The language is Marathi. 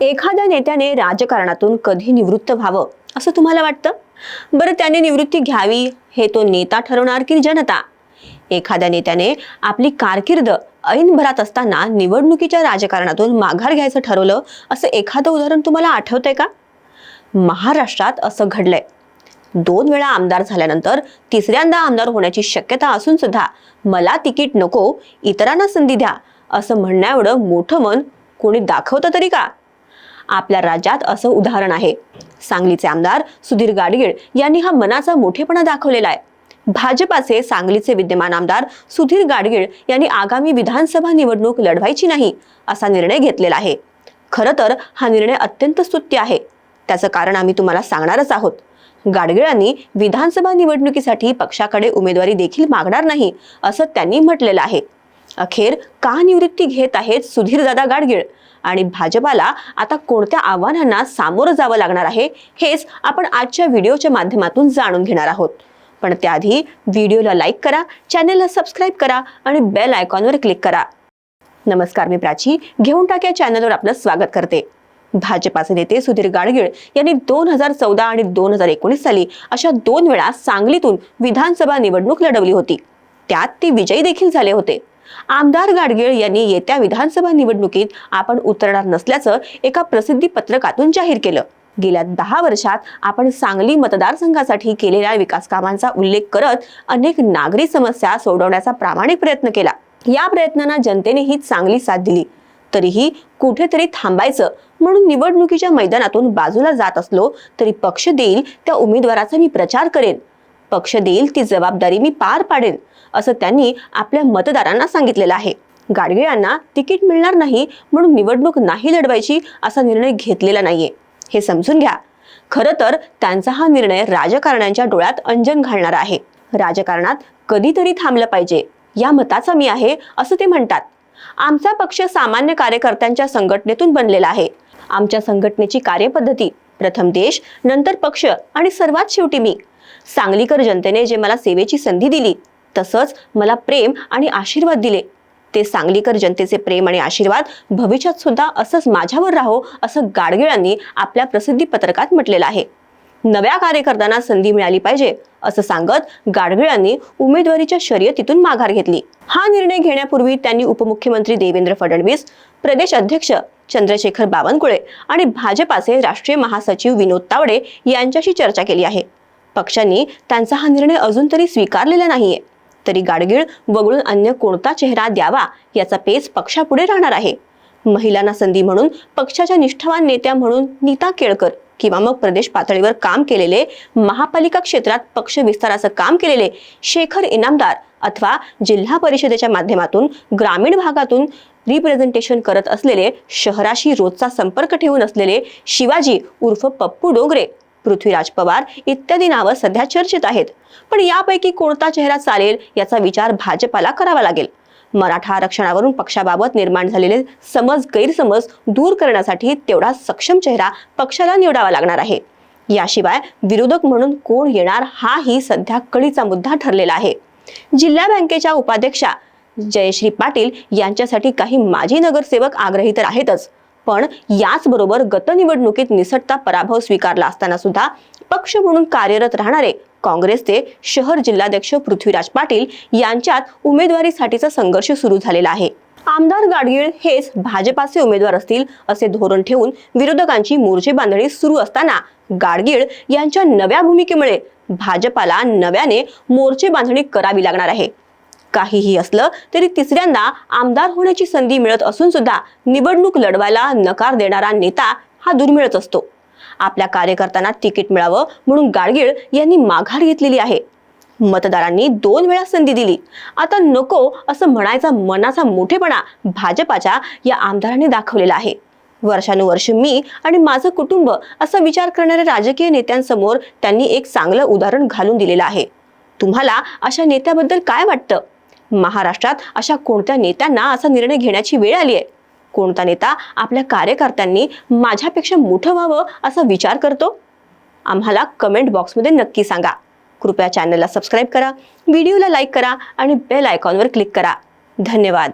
एखाद्या नेत्याने राजकारणातून कधी निवृत्त व्हावं असं तुम्हाला वाटतं? बरं त्याने निवृत्ती घ्यावी हे तो नेता ठरवणार की जनता? एखाद्या नेत्याने आपली कारकीर्द ऐनभरात असताना निवडणुकीच्या राजकारणातून माघार घ्यायचं ठरवलं असं एखादं उदाहरण तुम्हाला आठवतंय का? महाराष्ट्रात असं घडलंय. दोन वेळा आमदार झाल्यानंतर तिसऱ्यांदा आमदार होण्याची शक्यता असून सुद्धा मला तिकीट नको इतरांना संधी द्या असं म्हणण्याएवढं मोठं मन कोणी दाखवतं तरी का? आपल्या राज्यात असं उदाहरण आहे. सांगलीचे आमदार सुधीर गाडगीळ यांनी हा मनाचा मोठेपणा दाखवलेला आहे. भाजपाचे सांगलीचे विद्यमान आमदार सुधीर गाडगीळ यांनी आगामी विधानसभा निवडणूक लढवायची नाही असा निर्णय घेतलेला आहे. खरं तर हा निर्णय अत्यंत स्तुत्य आहे. त्याचं कारण आम्ही तुम्हाला सांगणारच आहोत. गाडगिळांनी विधानसभा निवडणुकीसाठी पक्षाकडे उमेदवारी देखील मागणार नाही असं त्यांनी म्हटलेलं आहे. अखेर का निवृत्ती घेत आहेत सुधीरदादा गाडगीळ? आणि भाजपाला आता कोणत्या आव्हानांना सामोरं जावं लागणार आहे हेच आपण आजच्या व्हिडिओच्या माध्यमातून जाणून घेणार आहोत. पण त्याआधी व्हिडिओला लाईक करा चॅनलला सबस्क्राईब करा आणि बेल आयकॉनवर क्लिक करा. नमस्कार मी प्राची घेऊन टाक या चॅनलवर आपलं स्वागत करते. भाजपाचे नेते सुधीर गाडगीळ यांनी दोन हजार चौदा आणि दोन हजार एकोणीस साली अशा दोन वेळा सांगलीतून विधानसभा निवडणूक लढवली होती. त्यात ते विजयी देखील झाले होते. आमदार गाडगीळ यांनी येत्या विधानसभा निवडणुकीत आपण उतरणार नसल्याचं एका प्रसिद्धी पत्रकातून जाहीर केलं. गेल्या दहा वर्षात आपण सांगली मतदारसंघासाठी केलेल्या विकास कामांचा उल्लेख करत अनेक नागरी समस्या सोडवण्याचा प्रामाणिक प्रयत्न केला. या प्रयत्नांना जनतेनेही चांगली साथ दिली. तरीही कुठेतरी थांबायचं म्हणून निवडणुकीच्या मैदानातून बाजूला जात असलो तरी पक्ष देईल त्या उमेदवाराचा मी प्रचार करेन. पक्ष देईल ती जबाबदारी मी पार पाडेन असं त्यांनी आपल्या मतदारांना सांगितलेलं आहे. गाडगिळांना तिकीट मिळणार नाही म्हणून निवडणूक नाही लढवायची असा निर्णय घेतलेला नाहीये. हे समजून घ्या. खरं तर त्यांचा हा निर्णय राजकारण्यांच्या डोळ्यात अंजन घालणार आहे. राजकारणात कधीतरी थांबलं पाहिजे. या मताचा मी आहे असं ते म्हणतात. आमचा पक्ष सामान्य कार्यकर्त्यांच्या संघटनेतून बनलेला आहे. आमच्या संघटनेची कार्यपद्धती प्रथम देश नंतर पक्ष आणि सर्वात शेवटी मी. सांगलीकर जनतेने जे मला सेवेची संधी दिली तसंच मला प्रेम आणि आशीर्वाद दिले. ते सांगलीकर जनतेचे प्रेम आणि आशीर्वाद भविष्यात सुद्धा असंच माझ्यावर राहो असं गाडगिळांनी आपल्या प्रसिद्धी पत्रकात म्हटलेलं आहे. नव्या कार्यकर्त्यांना संधी मिळाली पाहिजे असं सांगत गाडगिळांनी उमेदवारीच्या शर्यतीतून माघार घेतली. हा निर्णय घेण्यापूर्वी त्यांनी उपमुख्यमंत्री देवेंद्र फडणवीस प्रदेश अध्यक्ष चंद्रशेखर बावनकुळे आणि भाजपाचे राष्ट्रीय महासचिव विनोद तावडे यांच्याशी चर्चा केली आहे. पक्षांनी त्यांचा हा निर्णय अजून तरी स्वीकारलेला नाहीये. तरी गाडगीळ वगळून अन्य कोणता चेहरा द्यावा याचा पेच पक्षापुढे राहणार आहे. महिलांना संधी म्हणून पक्षाच्या निष्ठावान नेत्या म्हणून नीता केळकर किंवा मग प्रदेश पातळीवर काम केलेले महापालिका क्षेत्रात पक्ष विस्ताराचं काम केलेले शेखर इनामदार अथवा जिल्हा परिषदेच्या माध्यमातून ग्रामीण भागातून रिप्रेझेंटेशन करत असलेले शहराशी रोजचा संपर्क ठेवून असलेले शिवाजी उर्फ पप्पू डोंगरे पृथ्वीराज पवार इत्यादी नावं सध्या चर्चेत आहेत. पण यापैकी कोणता चेहरा चालेल याचा विचार भाजपाला करावा लागेल. मराठा आरक्षणावरून पक्षाबाबत निर्माण झालेले समज गैरसमज दूर करण्यासाठी तेवढा सक्षम चेहरा पक्षाला निवडावा लागणार आहे. याशिवाय विरोधक म्हणून कोण येणार हाही सध्या कळीचा मुद्दा ठरलेला आहे. जिल्हा बँकेच्या उपाध्यक्षा जयश्री पाटील यांच्यासाठी काही माजी नगरसेवक आग्रही तर आहेतच. पण याचबरोबर गत निवडणुकीत निसटता पराभव स्वीकारला असताना सुद्धा पक्ष म्हणून कार्यरत राहणारे काँग्रेसचे शहर जिल्हाध्यक्ष पृथ्वीराज पाटील यांच्यात उमेदवारीसाठीचा संघर्ष सुरू झालेला आहे. आमदार गाडगीळ हेच भाजपाचे उमेदवार असतील असे धोरण ठेवून विरोधकांची मोर्चे बांधणी सुरू असताना गाडगीळ यांच्या नव्या भूमिकेमुळे भाजपाला नव्याने मोर्चे बांधणी करावी लागणार आहे. काहीही असलं तरी तिसऱ्यांदा आमदार होण्याची संधी मिळत असून सुद्धा निवडणूक लढवायला नकार देणारा नेता हा दुर्मिळच असतो. आपल्या कार्यकर्त्यांना तिकीट मिळावं म्हणून गाडगीळ यांनी माघार घेतलेली आहे. मतदारांनी दोन वेळा संधी दिली. आता नको असं म्हणायचा मनाचा मोठेपणा भाजपाच्या या आमदारांनी दाखवलेला आहे. वर्षानुवर्ष मी आणि माझं कुटुंब असा विचार करणाऱ्या राजकीय नेत्यांसमोर त्यांनी एक चांगलं उदाहरण घालून दिलेलं आहे. तुम्हाला अशा नेत्याबद्दल काय वाटतं? महाराष्ट्रात अशा कोणत्या नेत्यांना असा निर्णय घेण्याची वेळ आली आहे? कोणता नेता आपल्या कार्यकर्त्यांनी माझ्यापेक्षा मोठं व्हावं असा विचार करतो? आम्हाला कमेंट बॉक्समध्ये नक्की सांगा. कृपया चॅनलला सबस्क्राईब करा व्हिडिओला लाईक करा आणि बेल आयकॉनवर क्लिक करा. धन्यवाद.